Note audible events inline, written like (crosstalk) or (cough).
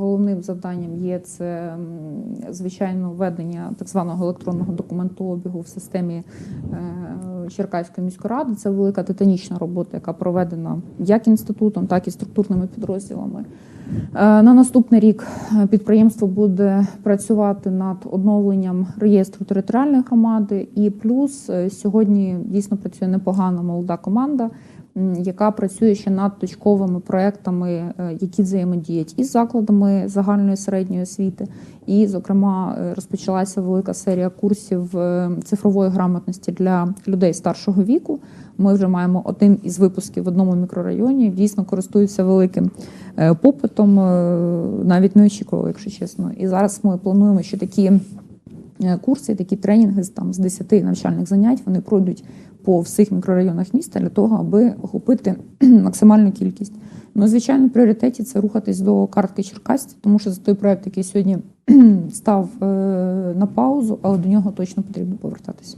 Головним завданням є це звичайно введення так званого електронного документообігу в системі е, Черкаської міської ради. Це велика титанічна робота, яка проведена як інститутом, так і структурними підрозділами. Е, На наступний рік е, підприємство буде працювати над оновленням реєстру територіальної громади. І плюс е, сьогодні дійсно працює непогана молода команда, яка працює ще над точковими проектами, які взаємодіють із закладами загальної середньої освіти. І, зокрема, розпочалася велика серія курсів цифрової грамотності для людей старшого віку. Ми вже маємо один із випусків в одному мікрорайоні. Дійсно користуються великим е, попитом, е, навіть не очікували, якщо чесно. І зараз ми плануємо ще такі е, курси, такі тренінги там з 10 навчальних занять. Вони пройдуть по всіх мікрорайонах міста для того, аби охопити (clears throat) максимальну кількість. Ну, звичайно, в пріоритеті це рухатись до картки Черкасців, тому що за той проект, який сьогодні (clears throat) став на паузу, але до нього точно потрібно повертатися.